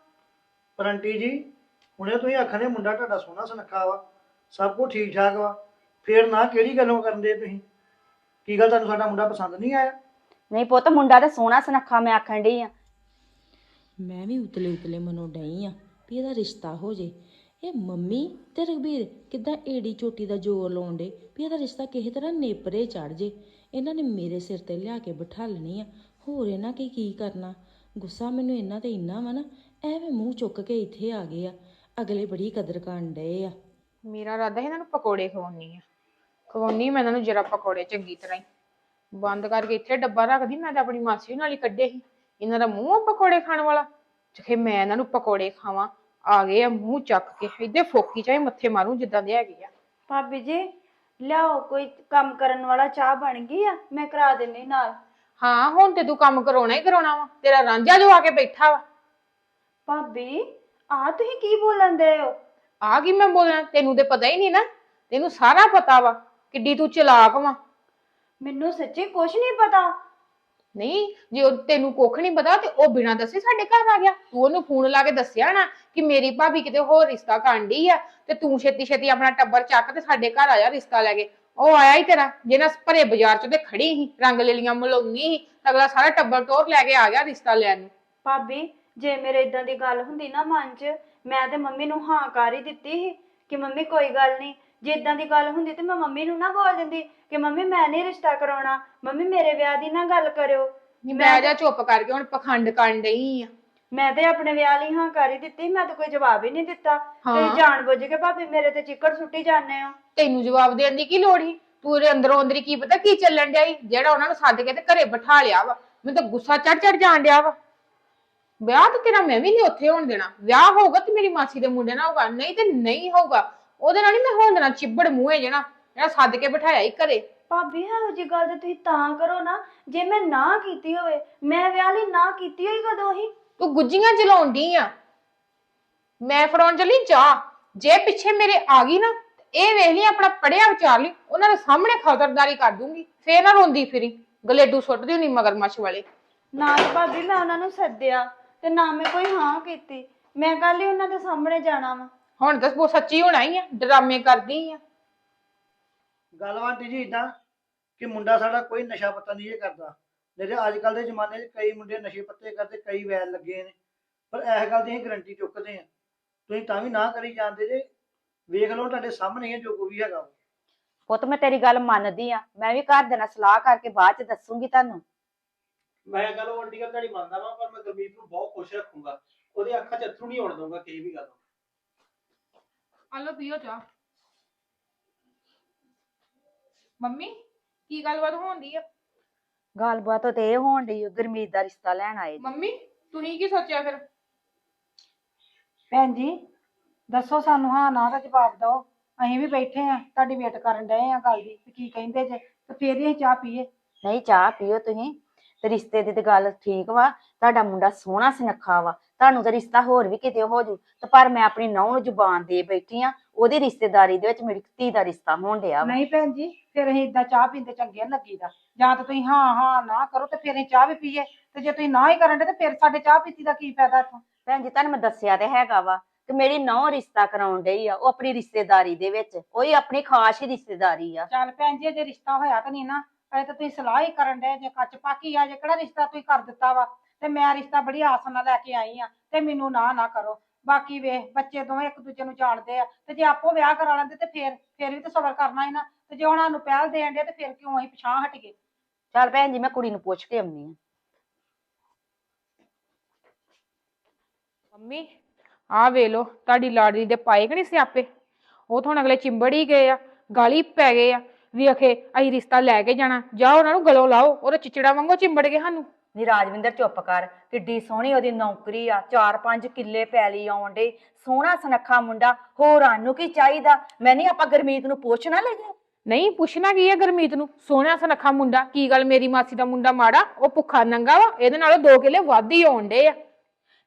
D: ਪਰ ਆਂਟੀ ਜੀ ਹੁਣੇ ਤੁਸੀਂ ਆਖਣੇ ਮੁੰਡਾ ਤੁਹਾਡਾ ਸੋਹਣਾ ਸੁਨੱਖਾ ਵਾ ਸਭ ਕੁਝ ਠੀਕ ਠਾਕ ਵਾ। ਫੇਰ ਨਾ ਕਿਹੜੀ ਗੱਲੋਂ ਕਰਦੇ ਤੁਸੀਂ? ਕੀ ਗੱਲ ਤੁਹਾਨੂੰ ਸਾਡਾ ਮੁੰਡਾ ਪਸੰਦ ਨਹੀਂ ਆਇਆ?
F: ਨਹੀਂ ਪੁੱਤ ਮੁੰਡਾ ਤਾਂ ਸੋਹਣਾ ਸੁਨੱਖਾ ਮੈਂ ਆਖਣ ਡਈ ਆ।
B: ਮੈਂ ਵੀ ਉਤਲੇ ਉਤਲੇ ਮਨੋਂ ਡਈ ਆ ਵੀ ਇਹਦਾ ਰਿਸ਼ਤਾ ਹੋ ਜੇ। ਇਹ ਮੰਮੀ ਤੇ ਰਘਬੀਰ ਕਿੱਦਾਂ ਏੜੀ ਚੋਟੀ ਦਾ ਜ਼ੋਰ ਲਾਉਂਦੇ ਵੀ ਇਹਦਾ ਰਿਸ਼ਤਾ ਕਿਸੇ ਤਰ੍ਹਾਂ ਨੇਪਰੇ ਚੜ ਜੇ। ਇਹਨਾਂ ਨੇ ਮੇਰੇ ਸਿਰ ਤੇ ਲਿਆ ਕੇ ਬਿਠਾ ਲੈਣੀ ਆ। ਹੋਰ ਇਹਨਾਂ ਕੀ ਕੀ ਕਰਨਾ? ਗੁੱਸਾ ਮੈਨੂੰ ਇਹਨਾਂ ਤੇ ਇੰਨਾ ਵਾ ਨਾ ਐਵੇਂ ਮੂੰਹ ਚੁੱਕ ਕੇ ਇੱਥੇ ਆ ਗਏ ਆ। ਅਗਲੇ ਬੜੀ ਕਦਰ ਕਰਨ ਡਏ ਆ।
A: ਮੇਰਾ ਇਰਾਦਾ ਸੀ ਇਹਨਾਂ ਨੂੰ ਪਕੌੜੇ ਖਵਾਉਣੀ ਆ। ਖਵਾਉਣੀ ਮੈਂ ਇਹਨਾਂ ਨੂੰ ਜਰਾ ਪਕੌੜੇ ਚੰਗੀ ਤਰ੍ਹਾਂ ਹੀ। ਬੰਦ ਕਰਕੇ ਇੱਥੇ ਡੱਬਾ ਰੱਖਦੀ ਮੈਂ ਤਾਂ ਆਪਣੀ ਮਾਸੀ ਨਾਲ ਹੀ ਕੱਢੇ ਸੀ। ਇਹਨਾਂ ਦਾ ਮੂੰਹ ਆ ਪਕੌੜੇ ਖਾਣ ਵਾਲਾ। ਚਾਹੇ ਮੈਂ ਇਹਨਾਂ ਨੂੰ ਪਕੌੜੇ ਖਾਵਾਂ ਆ ਗਏ ਆ ਮੂੰਹ ਚੱਕ ਕੇ। ਇੱਦੇ ਫੋਕੀ ਚਾਹੇ ਮੱਥੇ ਮਾਰੂ ਜਿੱਦਾਂ ਦੇ ਹੈਗੇ ਆ।
G: ਭਾਬੀ ਜੀ ਲਿਆਓ ਕੋਈ ਕੰਮ ਕਰਨ ਵਾਲਾ ਚਾਹ ਬਣ ਗਈ ਆ ਮੈਂ ਕਰਾ ਦਿੰਨੀ ਨਾਲ।
A: ਹਾਂ ਹੁਣ ਤੇ ਤੂੰ ਕੰਮ ਕਰਾਉਣਾ ਹੀ ਕਰਾਉਣਾ ਵਾ। ਤੇਰਾ ਰਾਂਝਾ ਜੋ ਆ ਕੇ ਬੈਠਾ ਵਾ।
G: ਭਾਬੀ ਆ ਤੁਸੀਂ ਕੀ ਬੋਲਣ ਦੇ ਹੋ?
A: ਆ ਕੀ ਮੈਂ ਬੋਲਣਾ? ਤੈਨੂੰ ਤੇ ਪਤਾ ਹੀ ਨਹੀਂ ਨਾ। ਤੈਨੂੰ ਸਾਰਾ ਪਤਾ ਵਾ ਕਿੱਡੀ ਤੂੰ ਚਲਾਕ ਵਾ।
G: ਮੈਨੂੰ ਸੱਚੀ ਕੁਝ ਨਹੀਂ ਪਤਾ।
A: ਨਹੀਂ ਜੇ ਉਹ ਤੈਨੂੰ ਕੁੱਖ ਨਹੀਂ ਪਤਾ ਤੇ ਉਹ ਬਿਨਾਂ ਦੱਸੇ ਸਾਡੇ ਘਰ ਆ ਗਿਆ। ਤੂੰ ਉਹਨੂੰ ਫੋਨ ਲਾ ਕੇ ਦੱਸਿਆ ਨਾ ਕਿ ਮੇਰੀ ਭਾਬੀ ਕਿਤੇ ਹੋਰ ਰਿਸ਼ਤਾ ਕਾਂਢੀ ਆ ਤੇ ਤੂੰ ਛੇਤੀ ਛੇਤੀ ਆਪਣਾ ਟੱਬਰ ਚੱਕ ਤੇ ਸਾਡੇ ਘਰ ਆ ਜਾ ਰਿਸ਼ਤਾ ਲੈ ਕੇ। ਉਹ ਆਇਆ ਹੀ ਤੇਰਾ ਜਿਹਨਾਂ ਭਰੇ ਬਾਜ਼ਾਰ ਚ ਤੇ ਖੜੀ ਸੀ ਰੰਗ ਲੈਲੀਆਂ ਮਲਾਉਣੀ ਸੀ ਅਗਲਾ ਸਾਰਾ ਟੱਬਰ ਟੋਰ ਲੈ ਕੇ ਆ ਗਿਆ ਰਿਸ਼ਤਾ ਲੈਣ ਨੂੰ।
G: ਭਾਬੀ ਜੇ ਮੇਰੇ ਇਦਾਂ ਦੀ ਗੱਲ ਹੁੰਦੀ ਨਾ ਮਨ 'ਚ ਮੈਂ ਤੇ ਮੰਮੀ ਨੂੰ ਹਾਂ ਕਰ ਹੀ ਦਿੱਤੀ ਸੀ ਕਿ ਮੰਮੀ ਕੋਈ ਗੱਲ ਨਹੀਂ ਜੇ ਇਦਾਂ ਦੀ ਗੱਲ ਹੁੰਦੀ ਤੇ ਮੈਂ ਮੰਮੀ ਨੂੰ ਨਾ ਬੋਲ ਦਿੰਦੀ ਕਿ ਮੰਮੀ ਮੈਂ ਨਹੀਂ ਰਿਸ਼ਤਾ ਕਰਾਉਣਾ ਮੰਮੀ ਮੇਰੇ ਵਿਆਹ ਦੀ ਨਾ ਗੱਲ ਕਰਿਓ।
A: ਨੀ ਮੈਂ ਜਾ ਚੁੱਪ ਕਰਕੇ ਹੁਣ ਪਖੰਡ ਕਰਨ ਡਈ ਆ।
G: ਮੈਂ ਤੇ ਆਪਣੇ ਵਿਆਹ ਲਈ ਹਾਂ ਕਰ ਹੀ ਦਿੱਤੀ ਮੈਂ ਤਾਂ ਕੋਈ ਜਵਾਬ ਹੀ ਨਹੀਂ ਦਿੱਤਾ।
A: ਹਾਂ।
G: ਤੁਸੀਂ ਜਾਣ ਬੁੱਝ ਕੇ ਭਾਬੀ ਮੇਰੇ ਤੇ ਚਿੱਕੜ ਸੁੱਟੀ ਜਾਂਦੇ ਹੋ।
A: ਤੈਨੂੰ ਜਵਾਬ ਦੇਣ ਦੀ ਕੀ ਲੋੜ ਸੀ? ਤੂੰ ਉਹਦੇ ਅੰਦਰੋਂ ਅੰਦਰੀ ਕੀ ਪਤਾ ਕੀ ਚੱਲਣ ਡਿਆ ਈ? ਜਿਹੜਾ ਉਹਨਾਂ ਨੂੰ ਸੱਦ ਕੇ ਤੇ ਘਰੇ ਬਿਠਾ ਲਿਆ ਵਾ। ਮੈਨੂੰ ਤਾਂ ਗੁੱਸਾ ਚੜ ਚੜ ਜਾਣ ਡਿਆ ਵਾ। ਵਿਆਹ ਤਾਂ ਤੇਰਾ ਮੈਂ ਵੀ ਨਹੀਂ ਉੱਥੇ ਹੋਣ ਦੇਣਾ। ਵਿਆਹ ਹੋਊਗਾ ਤੇ ਮੇਰੀ ਮਾਸੀ ਦੇ ਮੁੰਡੇ ਨਾਲ ਹੋਊਗਾ। ਨਹੀਂ ਤੇ ਨਹੀਂ ਹੋਊਗਾ। ਉਹਦੇ ਨਾਲ ਨਹੀਂ ਮੈਂ ਹੋਣ ਦੇਣਾ ਚਿੱਬੜ ਮੂੰਹੇ ਜਿਹੜਾ ਜਿਹੜਾ ਸੱਦ ਕੇ ਬਿਠਾਇਆ ਹੀ ਘਰੇ।
G: ਭਾਬੀ ਇਹੋ ਜੀ ਗੱਲ ਤੇ ਤੁਸੀਂ ਤਾਂ ਕਰੋ ਨਾ ਜੇ ਮੈਂ ਨਾ ਕੀਤੀ ਹੋਵੇ ਮੈਂ ਵਿਆਹ ਲਈ ਨਾ ਕੀਤੀ ਹੋਈ ਕਦੋਂ ਹੀ
A: ਤੂੰ ਗੁੱਜੀਆਂ ਜਲਾਉਣ ਡਈ ਆ। ਮੈਂ ਫੜਾਉਣ ਚੱਲੀ ਚਾਹ ਜੇ ਪਿੱਛੇ ਮੇਰੇ ਆ ਗਈ ਨਾ ਤੇ ਇਹ ਵੇਖ ਲਈ ਆਪਣਾ ਪੜਿਆ ਵਿਚਾਰ ਲਈ ਉਹਨਾਂ ਦੇ ਸਾਹਮਣੇ ਖਤਰਦਾਰੀ ਕਰ ਦੂੰਗੀ ਫੇਰ ਨਾ ਰੋਂਦੀ ਫਿਰੀ ਗਲੇਡੂ ਸੁੱਟਦੀ ਹੁੰਨੀ ਮਗਰਮੱਛ ਵਾਲੇ।
G: ਨਾਲ ਭਾਬੀ ਮੈਂ ਉਹਨਾਂ ਨੂੰ ਸੱਦਿਆ ਤੇ ਨਾ ਮੈਂ ਕੋਈ ਹਾਂ ਕੀਤੀ। ਮੈਂ ਕੱਲ ਹੀ ਉਹਨਾਂ ਦੇ ਸਾਹਮਣੇ ਜਾਣਾ ਵਾ।
A: ਹੁਣ ਤਾਂ ਉਹ ਸੱਚੀ ਹੋਣਾ ਹੀ ਆ ਡਰਾਮੇ ਕਰਦੀ ਆ।
D: ਗੱਲਬਾਤ ਜੀ ਇਦਾਂ ਕਿ ਮੁੰਡਾ ਸਾਡਾ ਕੋਈ ਨਸ਼ਾ ਪੱਤਾ ਨਹੀਂ ਇਹ ਕਰਦਾ। ਜਿਹੜੇ ਅੱਜ ਕੱਲ ਦੇ ਜ਼ਮਾਨੇ 'ਚ ਕਈ ਮੁੰਡੇ ਨਸ਼ੇ ਪੱਤੇ ਕਰਦੇ ਕਈ ਵੈਲ ਲੱਗੇ ਨੇ ਪਰ ਇਸ ਗੱਲ ਦੀ ਅਸੀਂ ਗਰੰਟੀ ਚੁੱਕਦੇ ਆ ਤੁਸੀਂ ਤਾਂ ਵੀ ਨਾ ਕਰੀ ਜਾਂਦੇ ਜੇ। ਵੇਖ ਲਓ ਤੁਹਾਡੇ ਸਾਹਮਣੇ ਹੀ ਜੋ ਕੋਈ ਵੀ ਹੈਗਾ।
F: ਪੁੱਤ ਮੈਂ ਤੇਰੀ ਗੱਲ ਮੰਨਦੀ ਆ ਮੈਂ ਵੀ ਘਰ ਦੇ ਨਾਲ ਸਲਾਹ ਕਰਕੇ ਬਾਅਦ ਚ ਦੱਸੂਗੀ ਤੁਹਾਨੂੰ।
E: ਮੈਂ ਗੱਲ ਉਹ ਵੱਡੀ ਗੱਲ ਤੁਹਾਡੀ ਮੰਨਦਾ ਵਾਂ ਪਰ ਮੈਂ ਗੁਰਮੀਤ ਨੂੰ ਬਹੁਤ ਖੁਸ਼ ਰੱਖੂੰਗਾ। ਉਹਦੇ ਅੱਖਾਂ 'ਚ ਅਥਰੂ ਨਹੀਂ ਆਉਣ ਦਊਂਗਾ ਕਿਸੇ ਵੀ ਗੱਲ
A: ਆ ਲਓ ਪੀਓ ਚਾਹ। ਮੰਮੀ ਕੀ ਗੱਲਬਾਤ ਹੋਣਦੀ ਆ?
F: ਗੱਲਬਾਤ ਤੇ ਇਹ ਹੋਣ ਡਈ ਓ, ਗੁਰਮੀਤ ਦਾ ਰਿਸ਼ਤਾ ਲੈਣ ਆਏ ਜੀ।
A: ਮੰਮੀ ਤੁਸੀਂ ਕੀ ਸੋਚਿਆ ਫਿਰ?
C: ਭੈਣ ਜੀ ਦੱਸੋ ਸਾਨੂੰ ਹਾਂ ਨਾ ਦਾ ਜਵਾਬ ਦਿਓ। ਅਸੀਂ ਵੀ ਬੈਠੇ ਆ ਤੁਹਾਡੀ ਵੇਟ ਕਰਨ ਡਏ ਆ ਗੱਲ ਦੀ ਵੀ ਕੀ ਕਹਿੰਦੇ ਜੇ? ਤੇ ਫੇਰ ਹੀ ਅਸੀਂ ਚਾਹ ਪੀਏ।
F: ਨਹੀਂ ਚਾਹ ਪੀਓ ਤੁਸੀਂ। ਤੇ ਰਿਸ਼ਤੇ ਦੀ ਤੇ ਗੱਲ ਠੀਕ ਵਾ ਤੁਹਾਡਾ ਮੁੰਡਾ ਸੋਹਣਾ ਸੁਨੱਖਾ ਵਾ। ਤੁਹਾਨੂੰ ਤੇ ਰਿਸ਼ਤਾ ਹੋਰ ਵੀ ਕਿਤੇ ਹੋ ਜੂ ਤੇ ਪਰ ਮੈਂ ਆਪਣੀ ਨੌਂ ਨੂੰ ਜ਼ੁਬਾਨ ਦੇ ਬੈਠੀ ਆ ਉਹਦੀ ਰਿਸ਼ਤੇਦਾਰੀ ਦੇ ਵਿੱਚ ਮੇਰੀ ਧੀ ਦਾ ਰਿਸ਼ਤਾ ਹੋਣ ਡਿਆ ਵਾ।
C: ਨਹੀਂ ਭੈਣ ਜੀ ਫਿਰ ਅਸੀਂ ਇਦਾਂ ਚਾਹ ਪੀਂਦੇ ਚੰਗੇ ਨੀ ਲੱਗੀਦਾ। ਜਾਂ ਤਾਂ ਤੁਸੀਂ ਹਾਂ ਹਾਂ ਨਾ ਕਰੋ ਤੇ ਫਿਰ ਅਸੀਂ ਚਾਹ ਵੀ ਪੀਏ ਤੇ ਜੇ ਤੁਸੀਂ ਨਾ ਹੀ ਕਰਨ ਦੇ ਤੇ ਫਿਰ ਸਾਡੇ ਚਾਹ ਪੀਤੀ ਦਾ ਕੀ ਫਾਇਦਾ ਇੱਥੋਂ?
F: ਭੈਣ ਜੀ ਤੁਹਾਨੂੰ ਮੈਂ ਦੱਸਿਆ ਤੇ ਹੈਗਾ ਵਾ ਕਿ ਮੇਰੀ ਨੌਂ ਰਿਸ਼ਤਾ ਕਰਾਉਣ ਡਈ ਆ ਉਹ ਆਪਣੀ ਰਿਸ਼ਤੇਦਾਰੀ ਦੇ ਵਿੱਚ ਉਹ ਹੀ ਆਪਣੀ ਖਾਸ ਹੀ ਰਿਸ਼ਤੇਦਾਰੀ ਆ।
C: ਚੱਲ ਭੈਣ ਜੀ ਜੇ ਰਿਸ਼ਤਾ ਹੋਇਆ ਤਾਂ ਨਹੀਂ ਨਾ ਅਜੇ ਤਾਂ ਤੁਸੀਂ ਸਲਾਹ ਹੀ ਕਰਨ ਡਏ ਜੇ ਕੱਚ ਪਾਕੀ ਆ ਜੇ ਕਿਹੜਾ ਰਿਸ਼ਤਾ ਤੁਸੀਂ ਕਰ ਦਿੱਤਾ ਵਾ? ਤੇ ਮੈਂ ਰਿਸ਼ਤਾ ਬੜੀ ਆਸ ਨਾਲ ਲੈ ਕੇ ਆਈ ਆ ਤੇ ਮੈਨੂੰ ਨਾ ਨਾ ਕਰੋ। ਬਾਕੀ ਵੇਖ ਬੱਚੇ ਦੋਵੇਂ ਇੱਕ ਦੂਜੇ ਨੂੰ ਜਾਣਦੇ ਆ ਤੇ ਜੇ ਆਪੋ ਵਿਆਹ ਕਰਾ ਲੈਂਦੇ ਤੇ ਫੇਰ ਫੇਰ ਵੀ ਤਾਂ ਸਬਰ ਕਰਨਾ ਹੀ ਨਾ। ਤੇ ਜੇ ਉਹਨਾਂ ਨੂੰ ਪਹਿਲ ਦੇਣ ਦੇ ਤੇ ਫਿਰ ਕਿਉਂ ਅਸੀਂ ਪਛਾਣ ਹਟ ਗਏ?
F: ਚੱਲ ਭੈਣ ਜੀ ਮੈਂ ਕੁੜੀ ਨੂੰ ਪੁੱਛ ਕੇ ਆਉਣੀ ਆ
A: ਮੰਮੀ ਆ ਵੇ ਲੋ ਤੁਹਾਡੀ ਲਾੜੀ ਦੇ ਪਾਏ ਕਿ ਨਹੀਂ ਸਿਆਪੇ? ਉਹ ਤਾਂ ਹੁਣ ਅਗਲੇ ਚਿੰਬੜ ਹੀ ਗਏ ਆ ਗਾਲੀ ਪੈ ਗਏ ਆ। ਵੀ ਅਖੇ ਅਸੀਂ ਰਿਸ਼ਤਾ ਲੈ ਕੇ ਜਾਣਾ ਜਾਓ ਉਹਨਾਂ ਨੂੰ ਗਲੋਂ ਲਾਓ ਉਹਦੇ ਚਿਚੜਾ ਵਾਂਗੂ ਚਿੰਬੜ ਗਏ ਸਾਨੂੰ।
F: ਨੀ ਰਾਜਵਿੰਦਰ ਚੁੱਪ ਕਰ ਕਿੱਡੀ ਸੋਹਣੀ ਉਹਦੀ ਨੌਕਰੀ ਆ ਚਾਰ ਪੰਜ ਕਿੱਲੇ ਪੈਲੀ ਆਉਣ ਡੇ ਸੋਹਣਾ ਸੁਨੱਖਾ ਮੁੰਡਾ ਹੋਰ ਨੂੰ ਕੀ ਚਾਹੀਦਾ? ਮੈਂ ਨਹੀਂ ਆਪਾਂ ਗੁਰਮੀਤ ਨੂੰ ਪੁੱਛ ਨਾ ਲਈਏ।
A: ਨਹੀਂ ਪੁੱਛਣਾ ਕੀ ਹੈ ਗਰਮੀਤ ਨੂੰ? ਸੋਹਣਾ ਸੁਨੱਖਾ ਮੁੰਡਾ ਕੀ ਗੱਲ ਮੇਰੀ ਮਾਸੀ ਦਾ ਮੁੰਡਾ ਮਾੜਾ? ਉਹ ਭੁੱਖਾ ਨੰਗਾ ਵਾ ਇਹਦੇ ਨਾਲੋਂ ਦੋ ਕਿਲੇ ਵੱਧ ਹੀ ਆਉਣ ਡੇ ਆ।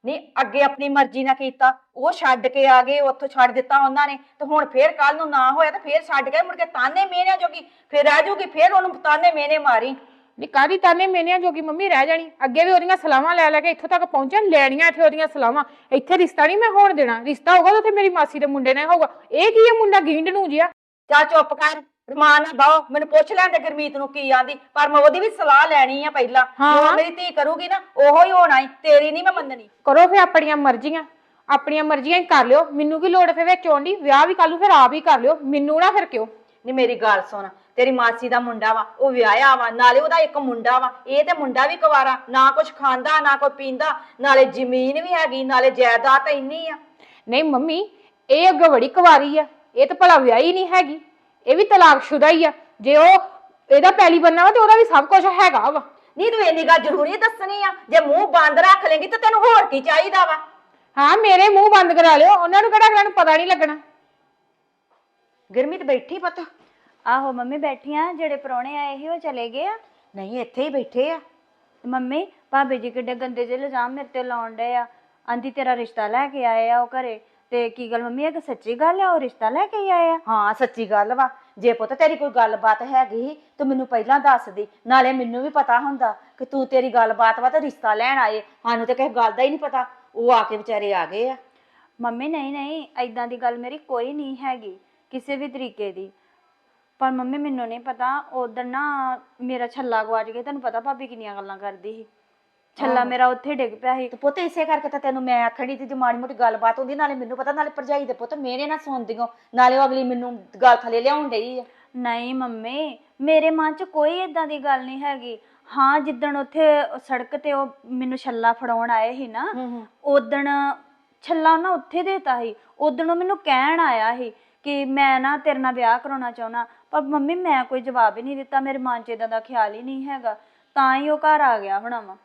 F: ਨਹੀਂ ਅੱਗੇ ਆਪਣੀ ਮਰਜ਼ੀ ਨਾਲ ਕੀਤਾ ਉਹ ਛੱਡ ਕੇ ਆ ਗਏ ਉੱਥੋਂ ਛੱਡ ਦਿੱਤਾ ਉਹਨਾਂ ਨੇ ਤੇ ਹੁਣ ਫੇਰ ਕੱਲ ਨੂੰ ਨਾ ਹੋਇਆ ਤੇ ਫੇਰ ਛੱਡ ਗਏ ਮੁੜ ਕੇ ਤਾਨੇ ਮੇਰਿਆਂ ਜੋਗੀ ਫੇਰ ਰਹਿ ਜੂਗੀ ਫੇਰ ਉਹਨੂੰ ਤਾਨੇ ਮੇਨੇ ਮਾਰੀ।
A: ਨੀ ਕਾਦੀ ਤਾਨੇ ਮੇਨਿਆਂ ਜੋਗੀ ਮੰਮੀ ਰਹਿ ਜਾਣੀ। ਅੱਗੇ ਵੀ ਉਹਦੀਆਂ ਸਲਾਹਾਂ ਲੈ ਲੈ ਕੇ ਇੱਥੋਂ ਤੱਕ ਪਹੁੰਚਣ ਲੈਣੀਆਂ ਇੱਥੇ ਉਹਦੀਆਂ ਸਲਾਹਾਂ। ਇੱਥੇ ਰਿਸ਼ਤਾ ਨਹੀਂ ਮੈਂ ਹੋਣ ਦੇਣਾ। ਰਿਸ਼ਤਾ ਹੋਗਾ ਤਾਂ ਉੱਥੇ ਮੇਰੀ ਮਾਸੀ ਦੇ ਮੁੰਡੇ ਨਾਲ ਹੋਊਗਾ। ਇਹ ਕੀ ਹੈ ਮੁੰਡਾ ਗੀਂਡ ਨੂੰ ਜਿਆ?
F: ਚਾ ਚੁੱਪ ਕਰ ਰਮਾਨ ਨਾ ਬਾਓ ਮੈਨੂੰ ਪੁੱਛ ਲੈਂਦੇ ਗੁਰਮੀਤ ਨੂੰ ਕੀ ਆਂਦੀ ਪਰ ਮੈਂ ਉਹਦੀ ਵੀ ਸਲਾਹ ਲੈਣੀ ਆ ਪਹਿਲਾਂ।
A: ਹਾਂ।
F: ਜੋ ਮੇਰੀ ਧੀ ਕਰੂਗੀ ਨਾ ਉਹੋ ਹੀ ਹੋਣਾ ਈ ਤੇਰੀ ਨਹੀਂ ਮੈਂ ਮੰਨਣੀ।
A: ਕਰੋ ਫੇ ਆਪਣੀਆਂ ਮਰਜ਼ੀਆਂ। ਆਪਣੀਆਂ ਮਰਜ਼ੀਆਂ ਹੀ ਕਰ ਲਿਓ। ਮੈਨੂੰ ਕੀ ਲੋੜ ਫੇ ਵਿੱਚ ਆਉਣ ਦੀ? ਵਿਆਹ ਵੀ ਕਰ ਲੂ ਫਿਰ ਆਪ ਹੀ ਕਰ ਲਿਓ। ਮੈਨੂੰ ਨਾ ਫਿਰ ਕਿਉਂ?
F: ਨੀ ਮੇਰੀ ਗੱਲ ਸੁਣ ਤੇਰੀ ਮਾਸੀ ਦਾ ਮੁੰਡਾ ਵਾ ਉਹ ਵਿਆਹਿਆ ਵਾ ਨਾਲੇ ਉਹਦਾ ਇੱਕ ਮੁੰਡਾ ਵਾ ਇਹ ਤੇ ਮੁੰਡਾ ਵੀ ਕੁਵਾਰਾ ਨਾ ਕੁਝ ਖਾਂਦਾ ਨਾ ਕੋਈ ਪੀਂਦਾ ਨਾਲੇ ਜ਼ਮੀਨ ਵੀ ਹੈਗੀ ਨਾਲੇ ਜਾਇਦਾਦ ਇੰਨੀ ਆ।
A: ਨਹੀਂ ਮੰਮੀ ਇਹ ਅੱਗੇ ਬੜੀ ਕੁਵਾਰੀ ਆ ਇਹ ਤਾਂ ਭਲਾ ਵਿਆਹੀ ਨਹੀਂ ਹੈਗੀ ਇਹ ਵੀ ਤਲਾਕਸ਼ੁਦਾ ਹੀ ਆ ਜੇ ਉਹ ਇਹਦਾ ਪਹਿਲੀ ਬੰਨਾ ਵਾ ਤੇ ਉਹਦਾ ਵੀ ਸਭ ਕੁਝ ਹੈਗਾ ਵਾ।
F: ਨਹੀਂ ਤੂੰ ਇੰਨੀ ਗੱਲ ਜ਼ਰੂਰੀ ਦੱਸਣੀ ਆ ਜੇ ਮੂੰਹ ਬੰਦ ਰੱਖ ਲੇਂਗੀ ਤੇ ਤੈਨੂੰ ਹੋਰ ਕੀ ਚਾਹੀਦਾ ਵਾ?
A: ਹਾਂ ਮੇਰੇ ਮੂੰਹ ਬੰਦ ਕਰਾ ਲਿਓ ਉਹਨਾਂ ਨੂੰ ਕਿਹੜਾ ਅਗਲਿਆਂ ਨੂੰ ਪਤਾ ਨਹੀਂ ਲੱਗਣਾ।
F: ਗੁਰਮੀਤ ਬੈਠੀ ਪੁੱਤ।
G: ਆਹੋ ਮੰਮੀ ਬੈਠੀਆਂ ਜਿਹੜੇ ਪ੍ਰਾਹੁਣੇ ਆਏ ਸੀ ਉਹ ਚਲੇ ਗਏ ਆ।
F: ਨਹੀਂ ਇੱਥੇ ਹੀ ਬੈਠੇ ਆ।
G: ਮੰਮੀ ਭਾਬੀ ਜੀ ਕਿੱਡੇ ਗੰਦੇ ਜਿਹੇ ਇਲਜ਼ਾਮ ਮੇਰੇ ਤੇ ਲਾਉਣ ਡਏ ਆ। ਆਂਦੀ ਤੇਰਾ ਰਿਸ਼ਤਾ ਲੈ ਕੇ ਆਏ ਆ ਉਹ ਘਰੇ। ਤੇ ਕੀ ਗੱਲ ਮੰਮੀ ਇਹ ਤਾਂ ਸੱਚੀ ਗੱਲ ਆ ਉਹ ਰਿਸ਼ਤਾ ਲੈ ਕੇ ਹੀ ਆਏ ਆ?
F: ਹਾਂ ਸੱਚੀ ਗੱਲ ਵਾ। ਜੇ ਪੁੱਤ ਤੇਰੀ ਕੋਈ ਗੱਲਬਾਤ ਹੈਗੀ ਤੂੰ ਮੈਨੂੰ ਪਹਿਲਾਂ ਦੱਸ ਦੀ। ਨਾਲੇ ਮੈਨੂੰ ਵੀ ਪਤਾ ਹੁੰਦਾ ਕਿ ਤੂੰ ਤੇਰੀ ਗੱਲਬਾਤ ਵਾ ਤੇ ਰਿਸ਼ਤਾ ਲੈਣ ਆਏ। ਸਾਨੂੰ ਤੇ ਕਿਸੇ ਗੱਲ ਦਾ ਹੀ ਨਹੀਂ ਪਤਾ। ਉਹ ਆ ਕੇ ਵਿਚਾਰੇ ਆ ਗਏ ਆ।
G: ਮੰਮੀ ਨਹੀਂ ਨਹੀਂ ਐਦਾਂ ਦੀ ਗੱਲ ਮੇਰੀ ਕੋਈ ਨਹੀਂ ਹੈਗੀ। ਕਿਸੇ ਵੀ ਤਰੀਕੇ ਦੀ। ਪਰ ਮੰਮੀ ਮੈਨੂੰ ਨਹੀਂ ਪਤਾ ਉਦੋਂ ਨਾ ਮੇਰਾ ਛੱਲਾ ਗਵਾਚ ਗਿਆ ਤੁਹਾਨੂੰ ਪਤਾ ਭਾਬੀ ਕਿੰਨੀਆਂ ਗੱਲਾਂ ਕਰਦੀ ਸੀ। ਛੱਲਾ
F: ਆਹੋ।
G: ਮੇਰਾ ਉੱਥੇ ਡਿੱਗ ਪਿਆ ਸੀ।
F: ਤੇ ਪੁੱਤ ਇਸੇ ਕਰਕੇ ਤਾਂ ਤੈਨੂੰ ਮੈਂ ਆਖਣੀ ਤੇ ਜੇ ਮਾੜੀ ਮੋਟੀ ਗੱਲਬਾਤ ਹੁੰਦੀ ਨਾਲੇ ਮੈਨੂੰ ਪਤਾ ਨਾਲੇ ਭਰਜਾਈ ਦੇ ਪੁੱਤ ਮੇਰੇ ਨਾਲ ਸੁਣਦੀਓ ਨਾਲੇ ਉਹ ਅਗਲੀ ਮੈਨੂੰ ਗੱਲ ਥਲੇ ਲਿਆਉਣ ਡਈ ਆ।
G: ਨਹੀਂ ਮੰਮੀ ਮੇਰੇ ਮਨ 'ਚ ਕੋਈ ਇਦਾਂ ਦੀ ਗੱਲ ਨਹੀਂ ਹੈਗੀ। ਹਾਂ ਜਿੱਦਣ ਉੱਥੇ ਸੜਕ ਤੇ ਉਹ ਮੈਨੂੰ ਛੱਲਾ ਫੜਾਉਣ ਆਏ ਸੀ ਨਾ ਉਦਣ ਛੱਲਾ ਨਾ ਉੱਥੇ ਦੇਤਾ ਸੀ ਉਦਣ ਉਹ ਮੈਨੂੰ ਕਹਿਣ ਆਇਆ ਸੀ ਕਿ ਮੈਂ ਨਾ ਤੇਰੇ ਨਾਲ ਵਿਆਹ ਕਰਾਉਣਾ ਚਾਹੁੰਦਾ, ਪਰ ਮੰਮੀ ਮੈਂ ਕੋਈ ਜਵਾਬ ਹੀ ਨਹੀਂ ਦਿੱਤਾ, ਮੇਰੇ ਮਨ 'ਚ ਇਦਾਂ ਦਾ ਖਿਆਲ ਹੀ ਨਹੀਂ ਹੈਗਾ। ਤਾਂ ਹੀ ਉਹ ਘਰ ਆ ਗਿਆ ਹੋਣਾ ਵਾ।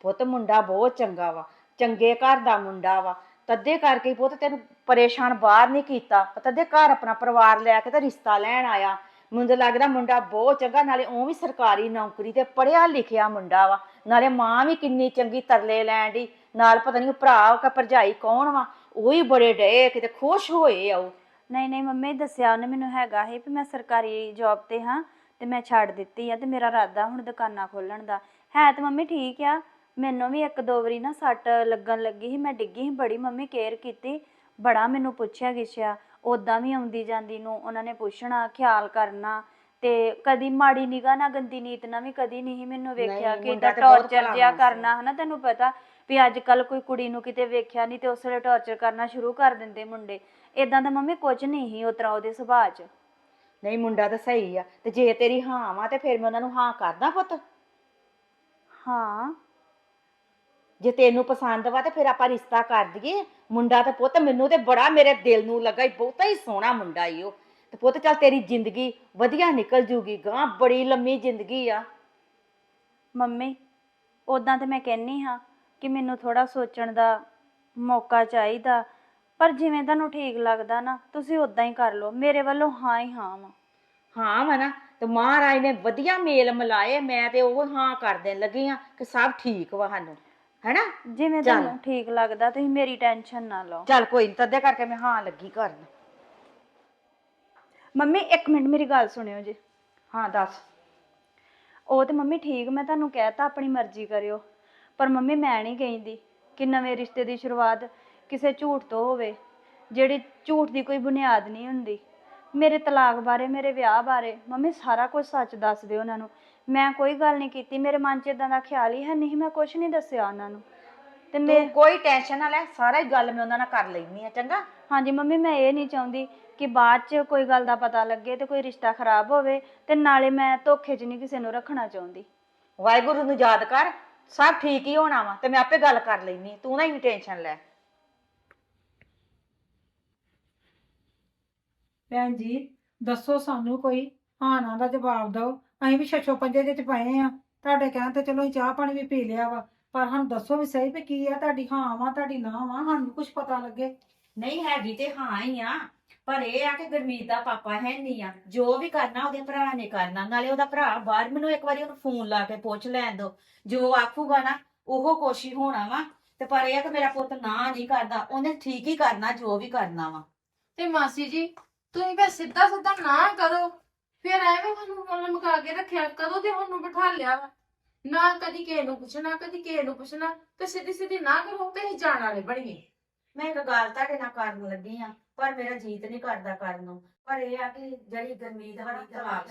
F: ਪੁੱਤ ਮੁੰਡਾ ਬਹੁਤ ਚੰਗਾ ਵਾ, ਚੰਗੇ ਘਰ ਦਾ ਮੁੰਡਾ ਵਾ। ਤਦੇ ਕਰਕੇ ਹੀ ਪੁੱਤ ਤੈਨੂੰ ਪਰੇਸ਼ਾਨ ਬਾਹਰ ਨਹੀਂ ਕੀਤਾ, ਤਦੇ ਘਰ ਆਪਣਾ ਪਰਿਵਾਰ ਲੈ ਕੇ ਤੇ ਰਿਸ਼ਤਾ ਲੈਣ ਆਇਆ। ਮੈਨੂੰ ਤਾਂ ਲੱਗਦਾ ਮੁੰਡਾ ਬਹੁਤ ਚੰਗਾ, ਨਾਲੇ ਉਹ ਵੀ ਸਰਕਾਰੀ ਨੌਕਰੀ ਤੇ ਪੜਿਆ ਲਿਖਿਆ ਮੁੰਡਾ ਵਾ। ਨਾਲੇ ਮਾਂ ਵੀ ਕਿੰਨੀ ਚੰਗੀ ਤਰਲੇ ਲੈਣ ਦੀ ਨਾਲ ਪਤਾ ਨਹੀਂ ਭਰਾ ਕਾ ਭਰਜਾਈ ਕੌਣ ਵਾ, ਉਹ ਹੀ ਬੜੇ ਡਏ, ਕਿਤੇ ਖੁਸ਼ ਹੋਏ ਆ ਉਹ।
G: ਨਹੀਂ ਨਹੀਂ ਮੰਮੀ ਦੱਸਿਆ ਉਹਨੇ ਮੈਨੂੰ ਹੈਗਾ ਸੀ ਵੀ ਮੈਂ ਸਰਕਾਰੀ ਜੌਬ ਤੇ ਹਾਂ ਤੇ ਮੈਂ ਛੱਡ ਦਿੱਤੀ ਆ ਤੇ ਮੇਰਾ ਇਰਾਦਾ ਹੁਣ ਦੁਕਾਨਾਂ ਖੋਲਣ ਦਾ ਹੈ ਤੇ ਮੰਮੀ ਠੀਕ ਆ ਮੈਨੂੰ ਵੀ ਇੱਕ ਦੋ ਵਾਰੀ ਨਾ ਸੱਟ ਲੱਗਣ ਲੱਗੀ ਸੀ ਮੈਂ ਡਿੱਗੀ ਸੀ ਬੜੀ ਮੰਮੀ ਕੇਅਰ ਕੀਤੀ ਬੜਾ ਮੈਨੂੰ ਪੁੱਛਿਆ ਗਿਛਿਆ ਉਦਾਂ ਵੀ ਆਉਂਦੀ ਜਾਂਦੀ ਨੂੰ ਉਹਨਾਂ ਨੇ ਪੁੱਛਣਾ ਖਿਆਲ ਕਰਨਾ ਤੇ ਕਦੀ ਮਾੜੀ ਨਿਗਾਹ ਨਾ ਗੰਦੀ ਨੀਤ ਨਾਲ ਵੀ ਕਦੀ ਨਹੀਂ ਮੈਨੂੰ ਵੇਖਿਆ ਕਿ ਇਦਾਂ ਟੌਰਚਰ
F: ਹੈ।
G: ਕਰਨਾ ਹਨਾ ਤੈਨੂੰ ਪਤਾ ਵੀ ਅੱਜ ਕੱਲ ਕੋਈ ਕੁੜੀ ਨੂੰ ਕਿਤੇ ਵੇਖਿਆ ਨਹੀਂ ਤੇ ਉਸ ਵੇਲੇ ਟੌਰਚਰ ਕਰਨਾ ਸ਼ੁਰੂ ਕਰ ਦਿੰਦੇ ਮੁੰਡੇ। ਇਦਾਂ ਦਾ ਮੰਮੀ ਕੁਝ ਨਹੀਂ ਸੀ ਉਤਰਾ ਉਹਦੇ ਸੁਭਾਅ 'ਚ।
F: ਨਹੀਂ ਮੁੰਡਾ ਤਾਂ ਸਹੀ ਆ। ਤੇ ਜੇ ਤੇਰੀ ਹਾਂ ਵਾ ਤੇ ਫਿਰ ਮੈਂ ਉਹਨਾਂ ਨੂੰ ਹਾਂ ਕਰਦਾ ਪੁੱਤ।
G: ਹਾਂ।
F: ਜੇ ਤੈਨੂੰ ਪਸੰਦ ਵਾ ਤੇ ਫਿਰ ਆਪਾਂ ਰਿਸ਼ਤਾ ਕਰ ਦਈਏ। ਮੁੰਡਾ ਤੇ ਪੁੱਤ ਮੈਨੂੰ ਤੇ ਬੜਾ ਮੇਰੇ ਦਿਲ ਨੂੰ ਲੱਗਾ ਈ ਬਹੁਤਾ ਹੀ ਸੋਹਣਾ ਮੁੰਡਾ ਈ ਉਹ। ਤੇ ਪੁੱਤ ਚੱਲ ਤੇਰੀ ਜ਼ਿੰਦਗੀ ਵਧੀਆ ਨਿਕਲ ਜੂਗੀ ਗਾਂ ਬੜੀ ਲੰਮੀ ਜ਼ਿੰਦਗੀ ਆ।
G: ਮੰਮੀ ਉਦਾਂ ਤੇ ਮੈਂ ਕਹਿੰਨੀ ਹਾਂ ਕਿ ਮੈਨੂੰ ਥੋੜਾ ਸੋਚਣ ਦਾ ਮੌਕਾ ਚਾਹੀਦਾ। ਪਰ ਜਿਵੇਂ ਤੁਹਾਨੂੰ ਠੀਕ ਲੱਗਦਾ ਨਾ ਤੁਸੀਂ ਉਦਾਂ ਹੀ ਕਰ ਲਓ। ਮੇਰੇ ਵੱਲੋਂ ਹਾਂ ਹੀ ਹਾਂ ਵਾ।
F: ਹਾਂ ਵਾ ਨਾ ਤੇ ਮਹਾਰਾਜ ਨੇ ਵਧੀਆ ਮੇਲ ਮਿਲਾਏ ਮੈਂ ਤੇ ਉਹ ਹਾਂ ਕਰ ਦੇਣ ਲੱਗੀ ਆ ਕਿ ਸਭ ਠੀਕ ਵਾ ਸਾਨੂੰ ਹੈਨਾ?
G: ਜਿਵੇਂ
F: ਚੱਲ।
G: ਤੁਹਾਨੂੰ ਠੀਕ ਲੱਗਦਾ ਤੁਸੀਂ ਮੇਰੀ ਟੈਨਸ਼ਨ ਨਾ ਲਓ।
F: ਚੱਲ ਕੋਈ ਨਹੀਂ ਤਦੇ ਕਰਕੇ ਮੈਂ ਹਾਂ ਲੱਗੀ ਕਰਨ
G: ਮੰਮੀ ਇੱਕ ਮਿੰਟ ਮੇਰੀ ਗੱਲ ਸੁਣਿਓ ਜੀ।
F: ਹਾਂ ਦੱਸ।
G: ਉਹ ਤੇ ਮੰਮੀ ਠੀਕ ਮੈਂ ਤੁਹਾਨੂੰ ਕਹਿਤਾ ਆਪਣੀ ਮਰਜ਼ੀ ਕਰਿਓ। ਪਰ ਮੰਮੀ ਮੈਂ ਨਹੀਂ ਕਹਿੰਦੀ ਕਿ ਨਵੇਂ ਰਿਸ਼ਤੇ ਦੀ ਸ਼ੁਰੂਆਤ ਕਿਸੇ ਝੂਠ ਤੋਂ ਹੋਵੇ ਜਿਹੜੀ ਝੂਠ ਦੀ ਕੋਈ ਬੁਨਿਆਦ ਨਹੀਂ ਹੁੰਦੀ। ਮੇਰੇ ਤਲਾਕ ਬਾਰੇ ਮੇਰੇ ਵਿਆਹ ਬਾਰੇ ਮੰਮੀ ਸਾਰਾ ਕੁਝ ਸੱਚ ਦੱਸ ਦਿਓ ਉਹਨਾਂ ਨੂੰ। ਮੈਂ ਕੋਈ ਗੱਲ ਨਹੀਂ ਕੀਤੀ ਮੇਰੇ ਮਨ 'ਚ ਇਦਾਂ ਦਾ ਖਿਆਲ ਹੀ ਹੈ ਨਹੀਂ ਮੈਂ ਕੁਝ ਨਹੀਂ ਦੱਸਿਆ ਉਹਨਾਂ ਨੂੰ। ਤੇ ਮੈਂ
F: ਤੂੰ ਕੋਈ ਟੈਨਸ਼ਨ ਨਾ ਲੈ ਸਾਰਾ ਹੀ ਗੱਲ ਮੈਂ ਉਹਨਾਂ ਨਾਲ ਕਰ ਲੈਣੀ ਆ ਚੰਗਾ?
G: ਹਾਂਜੀ ਮੰਮੀ ਮੈਂ ਇਹ ਨਹੀਂ ਚਾਹੁੰਦੀ ਕਿ ਬਾਅਦ 'ਚ ਕੋਈ ਗੱਲ ਦਾ ਪਤਾ ਲੱਗੇ ਤੇ ਕੋਈ ਰਿਸ਼ਤਾ ਖਰਾਬ ਹੋਵੇ ਤੇ ਨਾਲੇ ਮੈਂ ਧੋਖੇ 'ਚ ਨਹੀਂ ਕਿਸੇ ਨੂੰ ਰੱਖਣਾ ਚਾਹੁੰਦੀ।
F: ਵਾਹਿਗੁਰੂ ਨੂੰ ਯਾਦ ਕਰ ਸਭ ਠੀਕ ਹੀ ਹੋਣਾ ਵਾ ਤੇ ਮੈਂ ਆਪੇ ਗੱਲ ਕਰ ਲੈਣੀ ਤੂੰ ਨਾ ਹੀ ਟੈਨਸ਼ਨ ਲੈ।
C: ਭੈਣ ਜੀ ਦੱਸੋ ਸਾਨੂੰ ਕੋਈ ਹਾਂ ਨਾ ਦਾ ਜਵਾਬ ਦਿਓ। ਅਸੀਂ ਵੀ ਛੱਛੋ ਪੰਜੇ ਦੇ ਚ ਪਏ ਆ ਤੁਹਾਡੇ ਕਹਿਣ ਤੇ ਚਲੋ ਅਸੀਂ ਚਾਹ ਪਾਣੀ ਵੀ ਪੀ ਲਿਆ ਵਾ। ਪਰ ਸਾਨੂੰ ਦੱਸੋ ਵੀ ਸਹੀ ਵੀ ਕੀ ਆ ਤੁਹਾਡੀ ਹਾਂ ਵਾ ਤੁਹਾਡੀ ਨਾ ਵਾ ਸਾਨੂੰ ਕੁਝ ਪਤਾ ਲੱਗੇ।
F: ਨਹੀਂ ਹੈਗੀ ਤੇ ਹਾਂ ਹੀ ਆ। ਪਰ ਇਹ ਆ ਕਿ ਗੁਰਮੀਤ ਦਾ ਪਾਪਾ ਹੈ ਨਹੀਂ ਆ। ਜੋ ਵੀ ਕਰਨਾ ਉਹਦੇ ਭਰਾ ਨੇ ਕਰਨਾ। ਨਾਲੇ ਉਹਦਾ ਭਰਾ ਬਾਹਰ ਮੈਨੂੰ ਇੱਕ ਵਾਰੀ ਉਹਨੂੰ ਫੋਨ ਲਾ ਕੇ ਪੁੱਛ ਲੈਣ ਦੋ। ਜੋ ਆਖੂਗਾ ਨਾ ਉਹ ਕੋਸ਼ਿਸ਼ ਹੋਣਾ ਵਾ। ਤੇ ਪਰ ਇਹ ਆ ਕਿ ਮੇਰਾ ਪੁੱਤ ਨਾ ਨਹੀਂ ਕਰਦਾ। ਉਹਨੇ ਠੀਕ ਹੀ ਕਰਨਾ ਜੋ ਵੀ ਕਰਨਾ ਵਾ।
A: ਤੇ ਮਾਸੀ ਜੀ ਤੁਸੀਂ ਫਿਰ ਸਿੱਧਾ ਸਿੱਧਾ ਨਾ ਕਰੋ। ਫਿਰ ਐਵੇਂ ਸਾਨੂੰ ਮੁੱਲ ਮੁਕਾ ਕੇ ਰੱਖਿਆ। ਕਦੋਂ ਤੇ ਸਾਨੂੰ ਬਿਠਾ ਲਿਆ ਵਾ। ਨਾ ਕਦੀ ਕਿਸੇ ਨੂੰ ਪੁੱਛਣਾ ਕਦੀ ਕਿਸੇ ਨੂੰ ਪੁੱਛਣਾ। ਤੇ ਸਿੱਧੀ ਸਿੱਧੀ ਨਾ ਕਰੋ ਤੇ ਅਸੀਂ ਜਾਣ ਵਾਲੇ ਬਣੀਏ।
F: ਮੈਂ ਇੱਕ ਗੱਲ ਤੁਹਾਡੇ ਨਾਲ ਕਰਨ ਲੱਗੀ ਆ। ਪਰ ਮੇਰਾ ਜੀਤ ਨਹੀਂ ਕਰਦਾ ਕਰਨ ਨੂੰ। ਪਰ ਇਹ ਆ ਕਿ ਜਿਹੜੀ ਗੁਰਮੀਤ ਵਾਲੀ ਤਲਾਕ